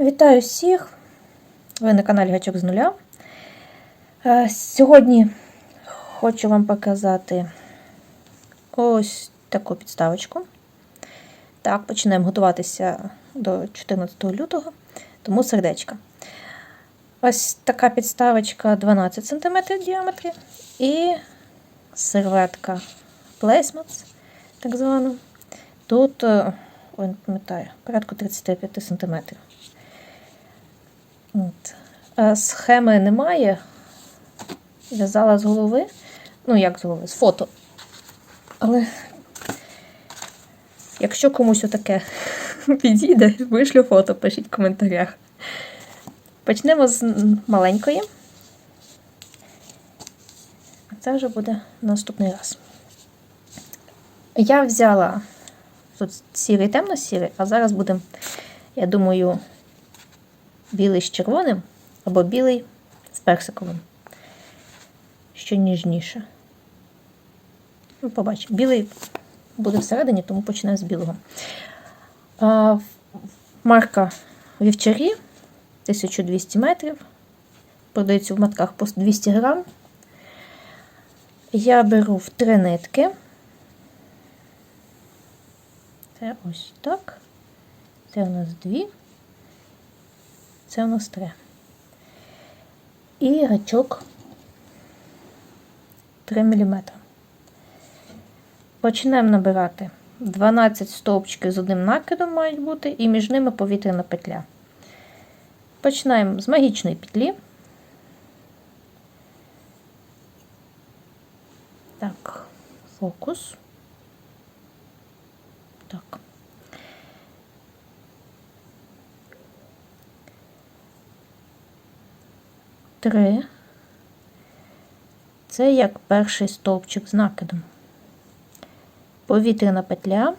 Вітаю всіх! Ви на каналі Гачок з нуля. Е, Сьогодні хочу вам показати ось таку підставочку. Так, почнемо готуватися до 14 лютого, тому сердечка. Ось така підставочка 12 см в діаметрі і серветка Placemats, так звана. Тут, е, ой, не пам'ятаю, порядку 35 см. От. Е, Схеми немає. В'язала з голови. Ну, як з голови, з фото. Але якщо комусь отаке підійде, вишлю фото, пишіть в коментарях. Почнемо з маленької. А це вже буде наступний раз. Я взяла тут сірий, темно-сірий, а зараз будемо, я думаю, білий з червоним або білий з персиковим. Що ніжніше. Ну, побачимо. Білий буде всередині, тому почнемо з білого. А, марка Вівчарі 1200 метрів. Продається в матках по 200 грам. Я беру в три нитки. Це ось так. Це у нас дві. Це у нас три. І гачок 3 мм. Почнемо набирати 12 стовпчиків з одним накидом мають бути, і між ними повітряна петля. Починаємо з магічної петлі. Так, фокус. Так. Три. Це як перший стовпчик з накидом. Повітряна петля.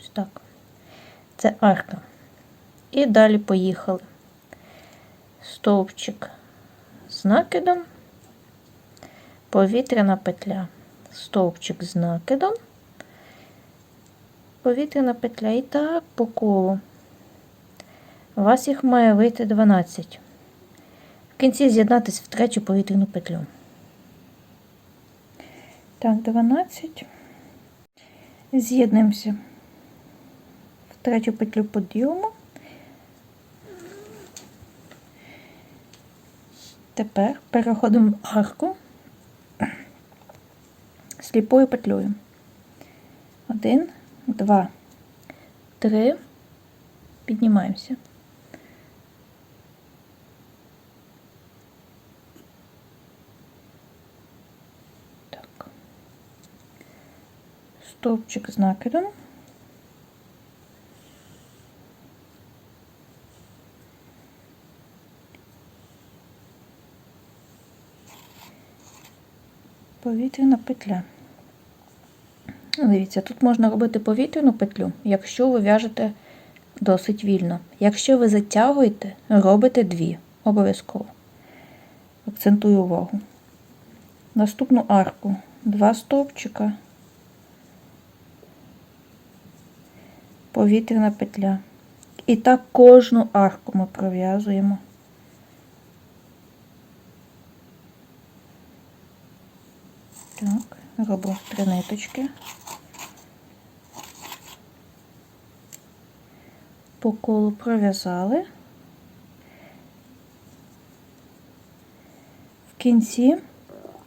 Ось так. Це арка. І далі поїхали. Стовпчик з накидом, повітряна петля, стовпчик з накидом, повітряна петля і так по колу. У вас їх має вийти 12. В кінці з'єднатися в третю повітряну петлю. Так, 12. З'єднуємося в третю петлю підйому. Тепер переходимо в арку сліпою петлею. Один, два, три. Піднімаємося. Так. Стовпчик з накидом. Повітряна петля. Дивіться, тут можна робити повітряну петлю, якщо ви в'яжете досить вільно. Якщо ви затягуєте, робите дві обов'язково. Акцентую увагу. Наступну арку два стовпчика, повітряна петля. І так кожну арку ми пров'язуємо. Так, робимо три ниточки. По колу пров'язали. В кінці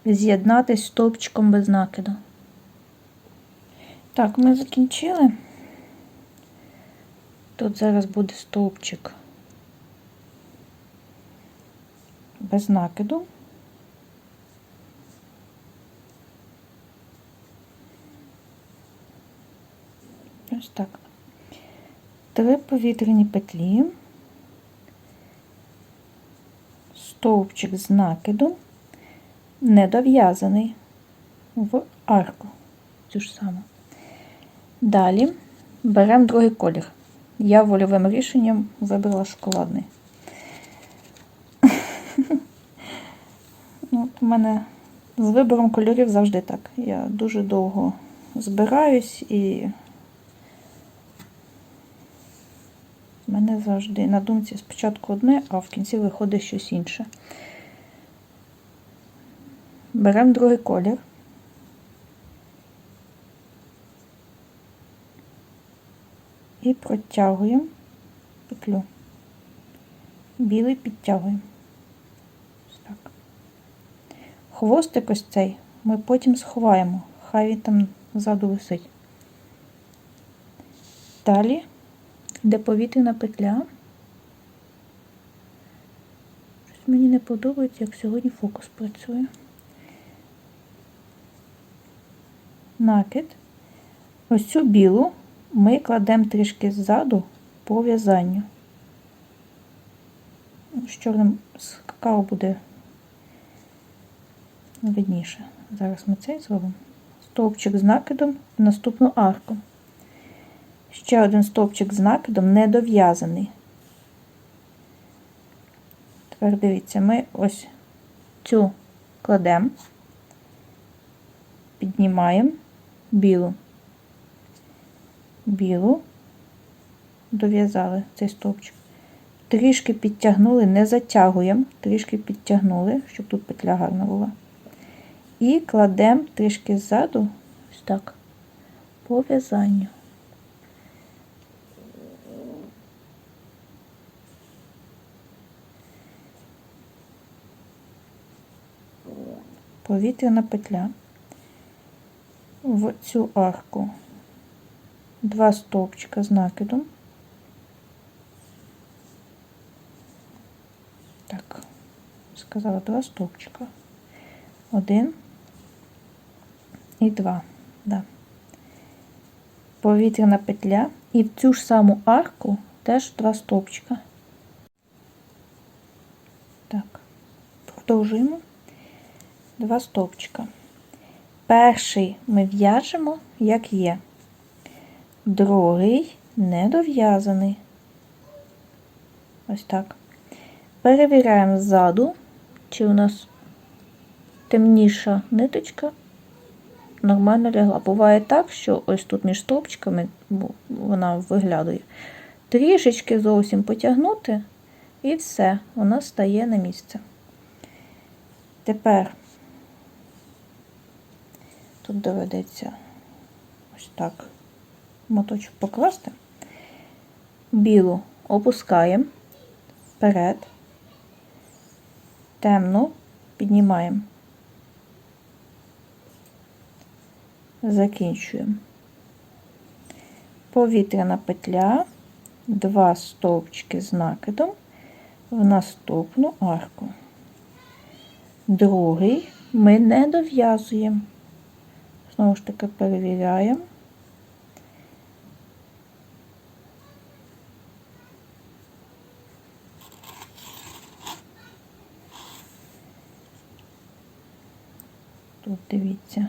з'єднатись стовпчиком без накиду. Так, ми закінчили. Тут зараз буде стовпчик без накиду. Ось так. Три повітряні петлі, стовпчик з накиду, недов'язаний в арку. Цю ж саму. Далі беремо другий колір. Я вольовим рішенням вибрала шоколадний. Ну, У мене з вибором кольорів завжди так. Я дуже довго збираюсь і мене завжди на думці спочатку одне, а в кінці виходить щось інше. Беремо другий колір. І протягуємо петлю. Білий підтягуємо. Так. Хвостик ось цей ми потім сховаємо. Хай він там ззаду висить. Далі йде повітряна петля. Щось мені не подобається, як сьогодні фокус працює. Накид. Ось цю білу ми кладемо трішки ззаду по в'язанню. З чорним з какао буде видніше. Зараз ми цей зробимо. Стовпчик з накидом в наступну арку. Ще один стовпчик з накидом не дов'язаний. Тепер дивіться, ми ось цю кладемо, піднімаємо білу, білу, дов'язали цей стовпчик. Трішки підтягнули, не затягуємо, трішки підтягнули, щоб тут петля гарна була. І кладемо трішки ззаду, ось так, по в'язанню. Повітряна петля. В цю арку два стовпчика з накидом. Так, сказала два стовпчика. Один і два. Да. Повітряна петля. І в цю ж саму арку теж два стовпчика. Так, продовжуємо. Два стовпчика. Перший ми в'яжемо, як є. Другий не дов'язаний. Ось так. Перевіряємо ззаду, чи у нас темніша ниточка нормально лягла. Буває так, що ось тут між стовпчиками вона виглядає. Трішечки зовсім потягнути, і все, вона стає на місце. Тепер тут доведеться ось так моточок покласти, білу опускаємо вперед, темну піднімаємо. закінчуємо. Повітряна петля, два стовпчики з накидом в наступну арку. Другий ми не дов'язуємо. Знову ж таки перевіряємо. Тут дивіться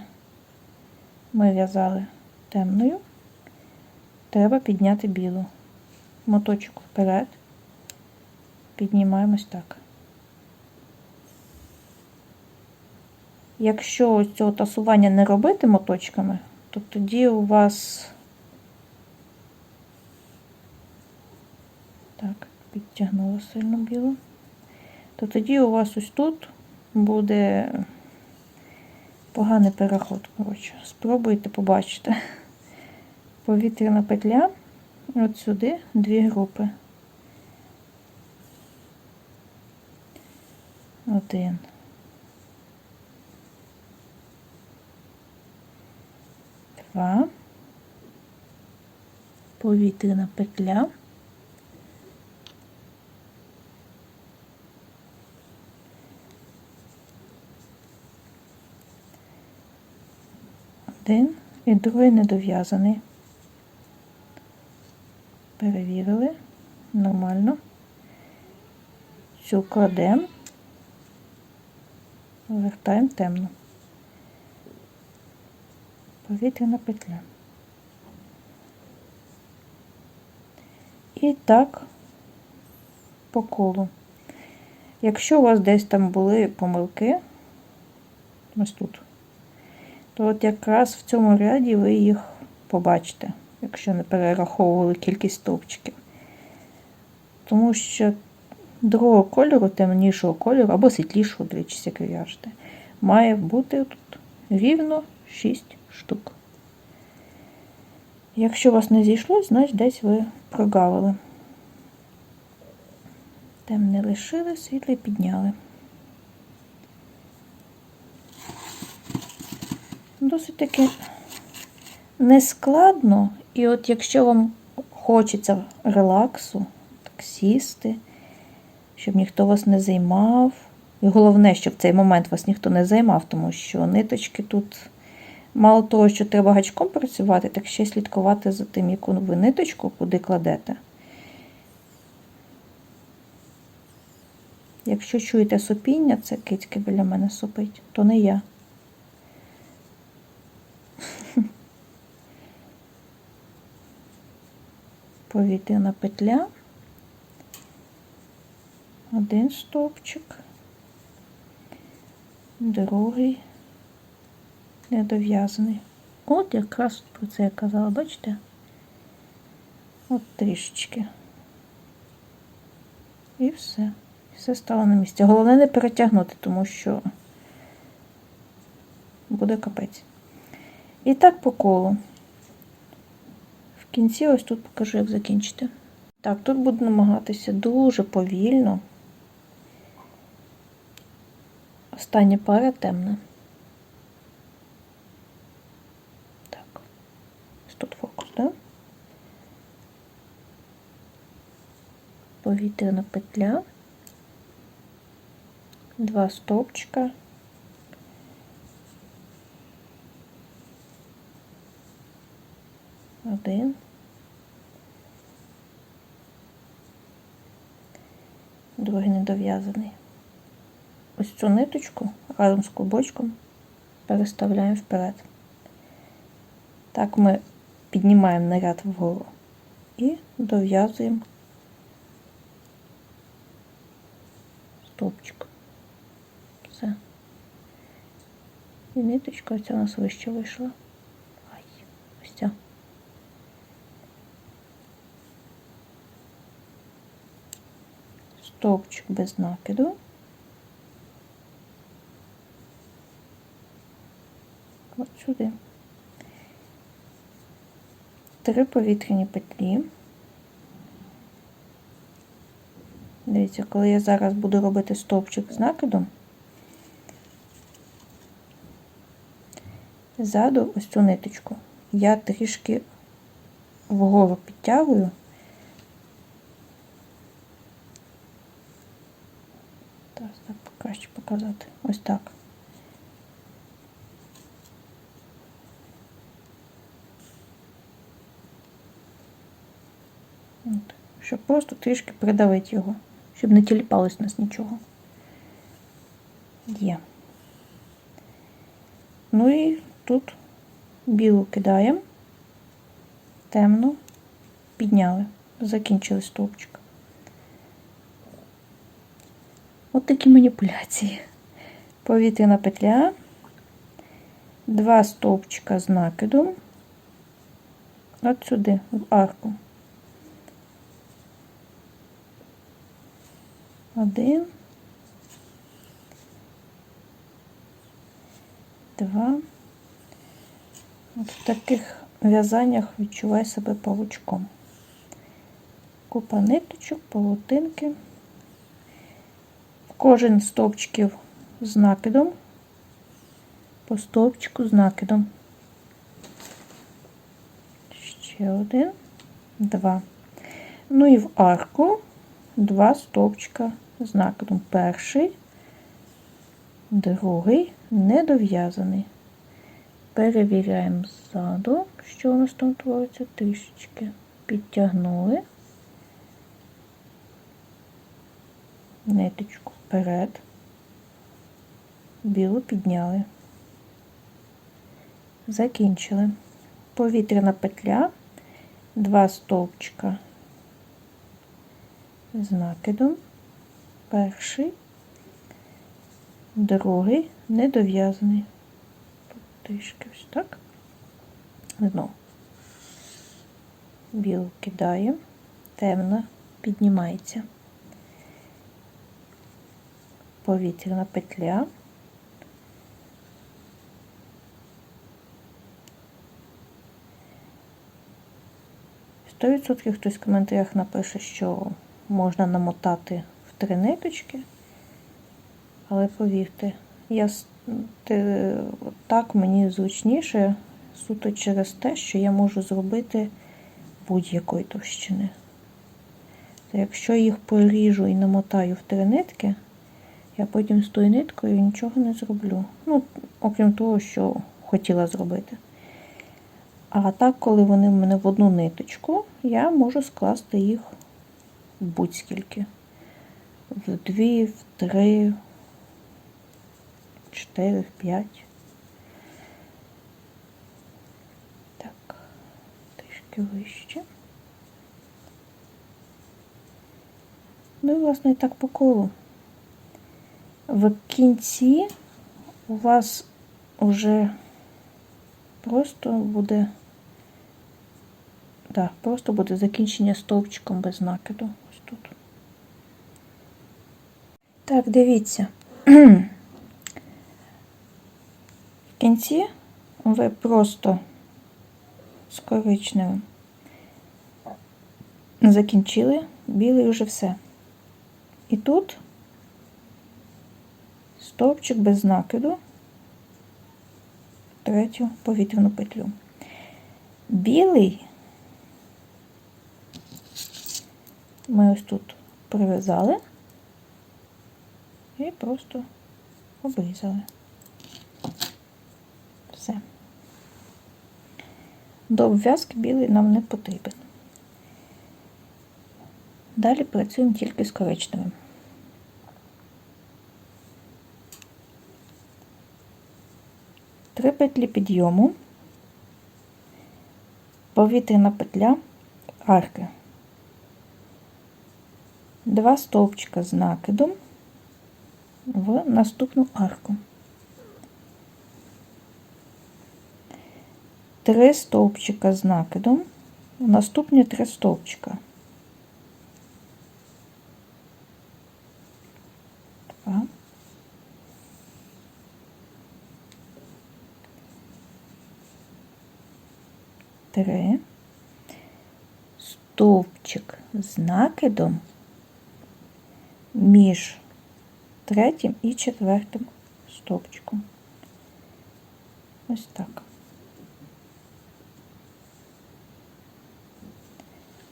ми в'язали темною, треба підняти білу. Моточок вперед, піднімаємось так. Якщо цього тасування не робити моточками, то тоді у вас так, підтягнула сильно білу, то тоді у вас ось тут буде поганий переход. коротше. Спробуйте побачите. Повітряна петля, от сюди дві групи. Один. Два. Повітряна петля. один і другий недов'язаний. Перевірили нормально. Цю кладемо, вертаємо темно. Повітряна петля. І так по колу. Якщо у вас десь там були помилки, ось тут то от якраз в цьому ряді ви їх побачите, якщо не перераховували кількість стовпчиків. Тому що другого кольору, темнішого кольору або світлішого, дивлячись, як в'яжете, має бути тут рівно 6 штук. Якщо у вас не зійшло, значить десь ви прогавили. Темне лишили, світле підняли. Досить таки нескладно. І от якщо вам хочеться релаксу, так сісти, щоб ніхто вас не займав. І головне, щоб в цей момент вас ніхто не займав, тому що ниточки тут мало того, що треба гачком працювати, так ще слідкувати за тим, яку ви ниточку куди кладете. Якщо чуєте сопіння, це кицьки біля мене сопить, то не я. Повітряна петля. Один стовпчик, другий недов'язаний. От якраз про це я казала, бачите? От трішечки. І все. Все стало на місці. Головне не перетягнути, тому що буде капець. І так по колу. В кінці ось тут покажу, як закінчити. Так, тут буду намагатися дуже повільно. Остання пара темна. Так. Ось тут фокус, так? Да? Повітряна петля. Два стовпчика. Один. Другий недов'язаний. Ось цю ниточку разом з клубочком переставляємо вперед. Так ми піднімаємо наряд вгору і дов'язуємо стовпчик. Все. І ниточка оця у нас вище вийшла. Ай, ось ця. Стовпчик без накиду. От сюди. Три повітряні петлі. Дивіться, коли я зараз буду робити стовпчик з накидом, ззаду ось цю ниточку я трішки вгору підтягую. Так, краще показати. Ось так. От. Щоб просто трішки придавити його, щоб не тіліпалось у нас нічого. Є. Ну і тут білу кидаємо, темну, підняли, закінчили стовпчик. От такі маніпуляції. Повітряна петля, два стовпчика з накидом, от сюди, в арку. Один, два. От в таких в'язаннях відчувай себе павучком. Купа ниточок, павутинки. Кожен стовпчиків з накидом, по стовпчику з накидом. Ще один, два. Ну і в арку два стовпчика з накидом. Перший, другий недов'язаний. Перевіряємо ззаду, що у нас там твориться трішечки. Підтягнули ниточку вперед, білу підняли. Закінчили. Повітряна петля, два стовпчика з накидом, перший, другий недов'язаний. трішки ось так. Знову. Білу кидаємо, темна піднімається. Повітряна петля. Сто відсотків хтось в коментарях напише, що можна намотати три ниточки. Але повірте, я так мені зручніше суто через те, що я можу зробити будь-якої товщини. Та якщо їх поріжу і намотаю в три нитки, я потім з тою ниткою нічого не зроблю. Ну, окрім того, що хотіла зробити. А так, коли вони в мене в одну ниточку, я можу скласти їх будь-скільки. В дві, в три, в чотири, в п'ять. Так, трішки вище. Ну і, власне, і так по колу. В кінці у вас вже просто буде, да, просто буде закінчення стовпчиком без накиду. Ось тут. Так, дивіться. В кінці ви просто з коричневим закінчили, білий вже все. І тут стовпчик без накиду, третю повітряну петлю. Білий ми ось тут прив'язали і просто обрізали. Все. До обв'язки білий нам не потрібен. Далі працюємо тільки з коричневим. Три петлі підйому, повітряна петля, арки, два стовпчика з накидом в наступну арку. Три стовпчика з накидом в наступні три стовпчика. Два. Три. Стовпчик з накидом між третім і четвертим стовпчиком. Ось так.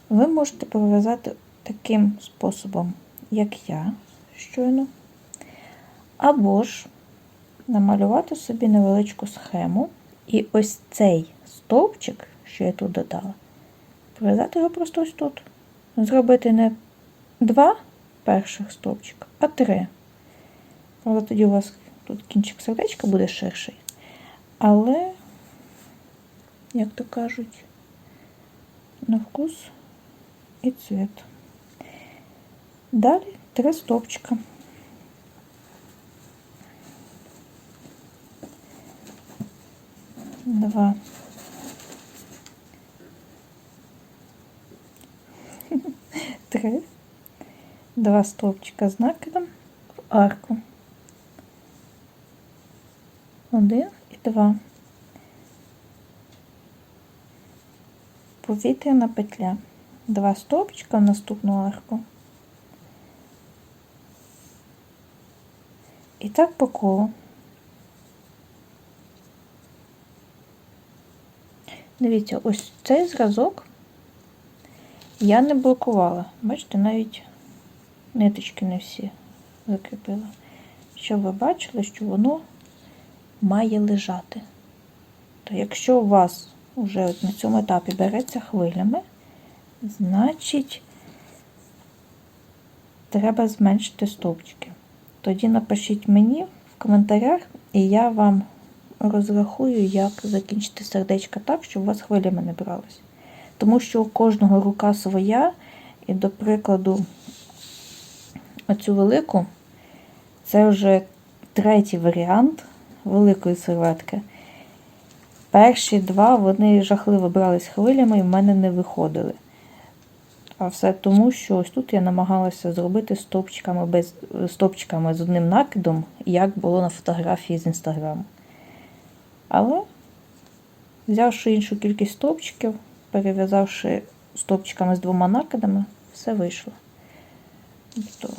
Ви можете пров'язати таким способом, як я щойно, або ж намалювати собі невеличку схему, і ось цей стовпчик, що я тут додала, пров'язати його просто ось тут. Зробити не два перших стовпчика, а три. Але тоді у вас тут кінчик сердечка буде ширший. Але, як то кажуть, на вкус і цвет. Далі три стовпчика. Два. Три. Два стовпчика з накидом в арку. Один і два. Повітряна петля. Два стовпчика в наступну арку. І так по колу. Дивіться, ось цей зразок я не блокувала. Бачите, навіть ниточки не всі закріпила. Щоб ви бачили, що воно має лежати. То якщо у вас вже на цьому етапі береться хвилями, значить треба зменшити стовпчики. Тоді напишіть мені в коментарях, і я вам розрахую, як закінчити сердечко так, щоб у вас хвилями не бралось. Тому що у кожного рука своя, і, до прикладу, оцю велику, це вже третій варіант великої серветки. Перші два вони жахливо брались хвилями і в мене не виходили. А все тому, що ось тут я намагалася зробити стовпчиками, без, стовпчиками з одним накидом, як було на фотографії з інстаграму. Але, взявши іншу кількість стовпчиків, перев'язавши стовпчиками з двома накидами, все вийшло. Тобто,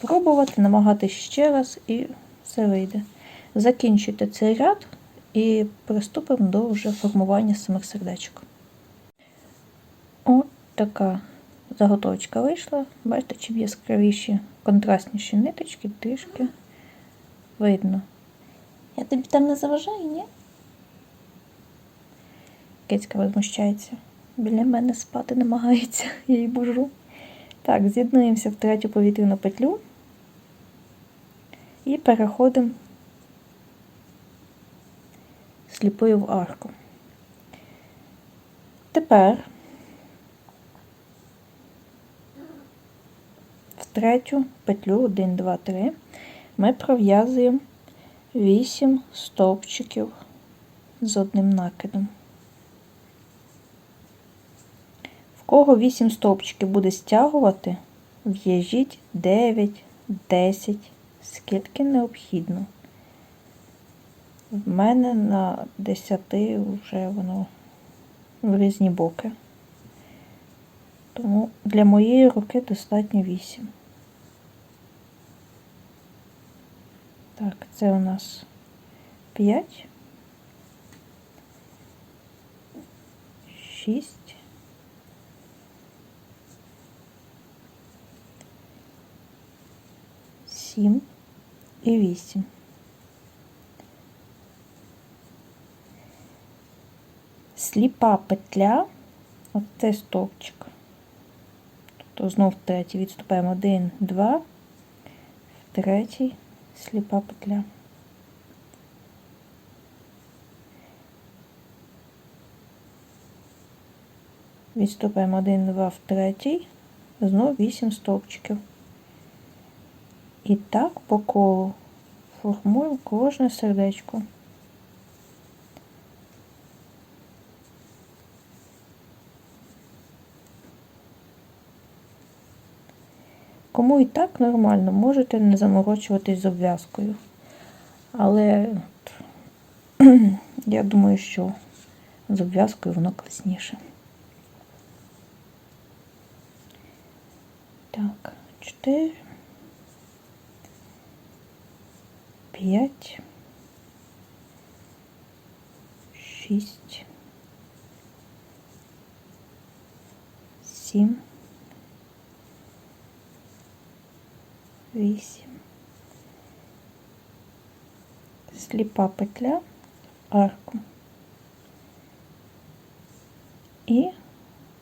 пробувати, намагатись ще раз і все вийде. Закінчуйте цей ряд і приступимо до вже формування самих сердечок. От така заготовочка вийшла. Бачите, чим яскравіші, контрастніші ниточки, трішки видно. Я тобі там не заважаю, ні? Кицька возмущається. Біля мене спати намагається, я її бужу. Так, з'єднуємося в третю повітряну петлю і переходимо сліпою в арку. Тепер в третю петлю 1, 2, 3 ми пров'язуємо 8 стовпчиків з одним накидом. В кого 8 стовпчиків буде стягувати, в'яжіть 9, 10, скільки необхідно. В мене на 10 вже воно в різні боки. Тому для моєї руки достатньо 8. Так, це у нас 5, 6, 7 і 8. Сліпа петля, от цей стовпчик. Тобто знов третій відступаємо 1, 2, в третій сліпа петля. Відступаємо 1, 2 в третій, знов 8 стовпчиків. І так по колу формуємо кожне сердечко. Кому і так нормально, можете не заморочуватись з обв'язкою. Але я думаю, що з обв'язкою воно класніше. Так, 4, 5, 6, 7, 8. Сліпа петля, арку. І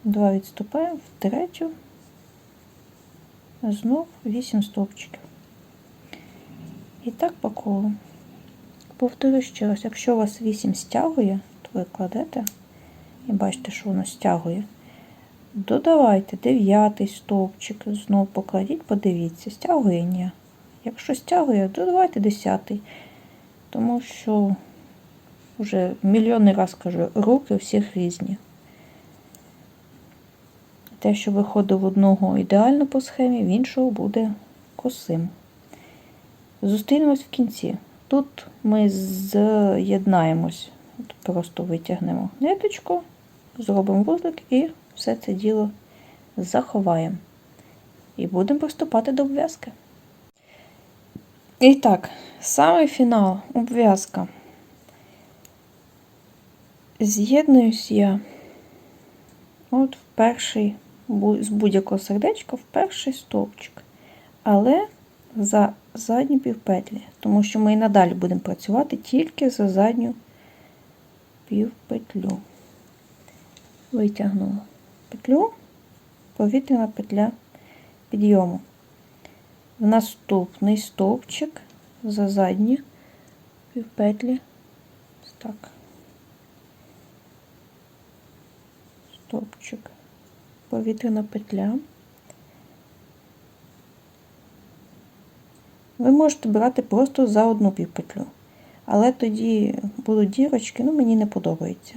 два відступаємо в третю, знов 8 стовпчиків. І так по колу. Повторю ще раз, якщо у вас 8 стягує, то ви кладете і бачите, що воно стягує. Додавайте дев'ятий стовпчик, знов покладіть, подивіться, стягує ні. Якщо стягує, додавайте десятий. Тому що вже мільйонний раз кажу, руки всіх різні. Те, що виходить в одного ідеально по схемі, в іншого буде косим. Зустрінемось в кінці. Тут ми з'єднаємось, просто витягнемо ниточку, зробимо вузлик і все це діло заховаємо. І будемо приступати до обв'язки. І так, самий фінал обв'язка. З'єднуюсь я от в перший, з будь-якого сердечка в перший стовпчик. Але за задні півпетлі, тому що ми і надалі будемо працювати тільки за задню півпетлю. Витягнула петлю, повітряна петля підйому. В наступний стовпчик за задні півпетлі. Так. Стовпчик, повітряна петля. Ви можете брати просто за одну півпетлю. Але тоді будуть дірочки, ну мені не подобається.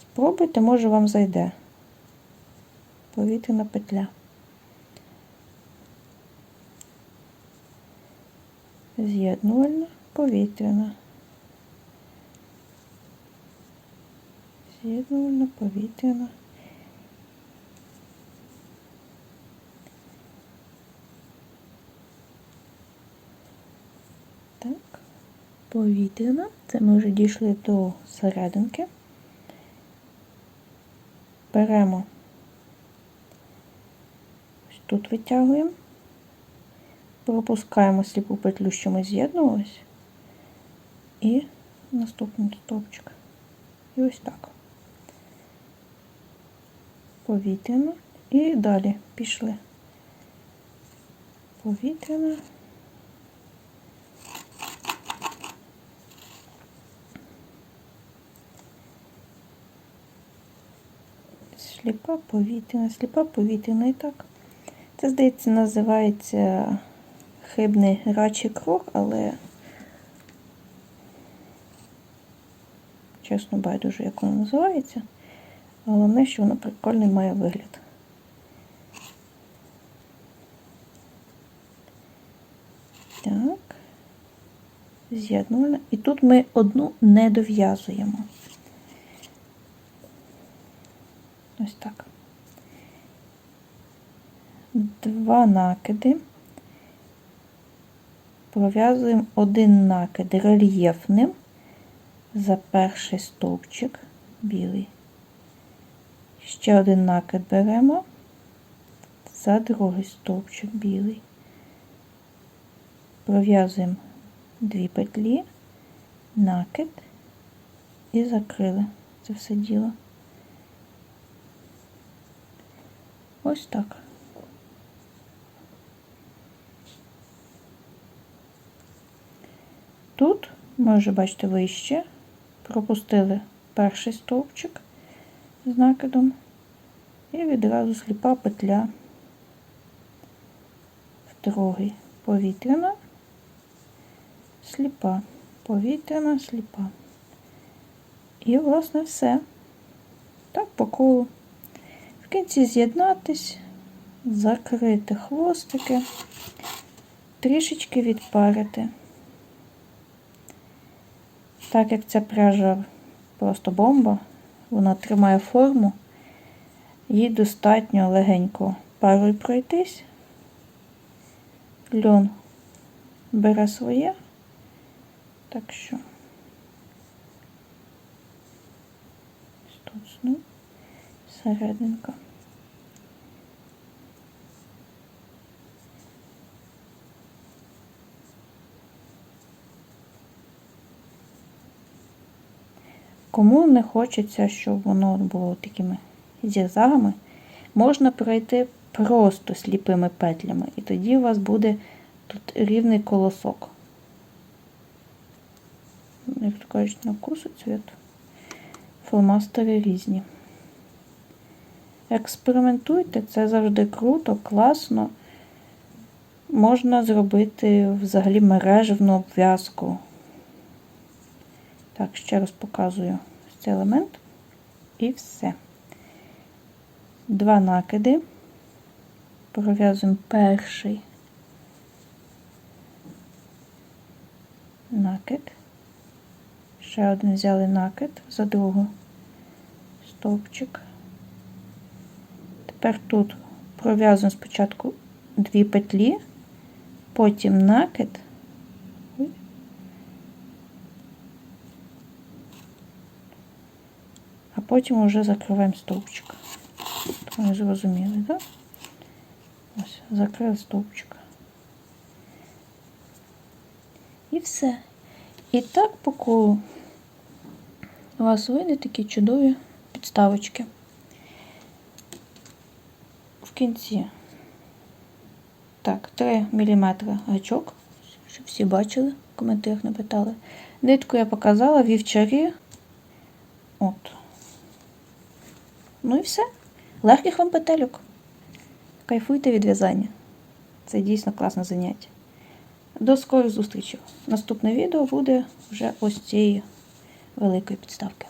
Спробуйте, може вам зайде. Повітряна петля. З'єднувальна, повітряна. З'єднувальна, повітряна. Так, повітряна. Це ми вже дійшли до серединки. Беремо. Ось тут витягуємо. Пропускаємо сліпу петлю, що ми з'єднувалися. І наступний стовпчик. І ось так. Повітряно. І далі пішли. Повітряно. Сліпа повітряна, сліпа повітряна і так. Це, здається, називається хибний рачий круг, але чесно байдуже, як воно називається. Головне, що воно прикольний має вигляд. Так. З'єднувальна. І тут ми одну не дов'язуємо. Ось так. Два накиди. Пров'язуємо один накид рельєфним за перший стовпчик білий. Ще один накид беремо за другий стовпчик білий. Пров'язуємо дві петлі, накид і закрили це все діло. Ось так. Тут ми вже бачите вище, пропустили перший стовпчик з накидом і відразу сліпа петля в другий повітряна, сліпа, повітряна, сліпа. І, власне, все. Так по колу. В кінці з'єднатись, закрити хвостики, трішечки відпарити. Так як ця пряжа просто бомба, вона тримає форму, їй достатньо легенько парою пройтись. Льон бере своє, так що точно серединка. Кому не хочеться, щоб воно було такими зігзагами, можна пройти просто сліпими петлями, і тоді у вас буде тут рівний колосок. Як то кажуть, на вкус і цвіт. Фломастери різні. Експериментуйте, це завжди круто, класно. Можна зробити взагалі мережевну обв'язку. Так, ще раз показую цей елемент. І все. Два накиди. Пров'язуємо перший накид. Ще один взяли накид за другу стовпчик. Тепер тут пров'язуємо спочатку дві петлі, потім накид. А потім вже закриваємо стовпчик. Ви зрозуміли, так? Ось, закрили стовпчик. І все. І так по колу у вас вийдуть такі чудові підставочки. Кінці. Так, 3 мм гачок, щоб всі бачили, в коментарях не питали. Нитку я показала, вівчарі. От. Ну і все. Легких вам петельок. Кайфуйте від в'язання. Це дійсно класне заняття. До скорих зустрічей. Наступне відео буде вже ось цієї великої підставки.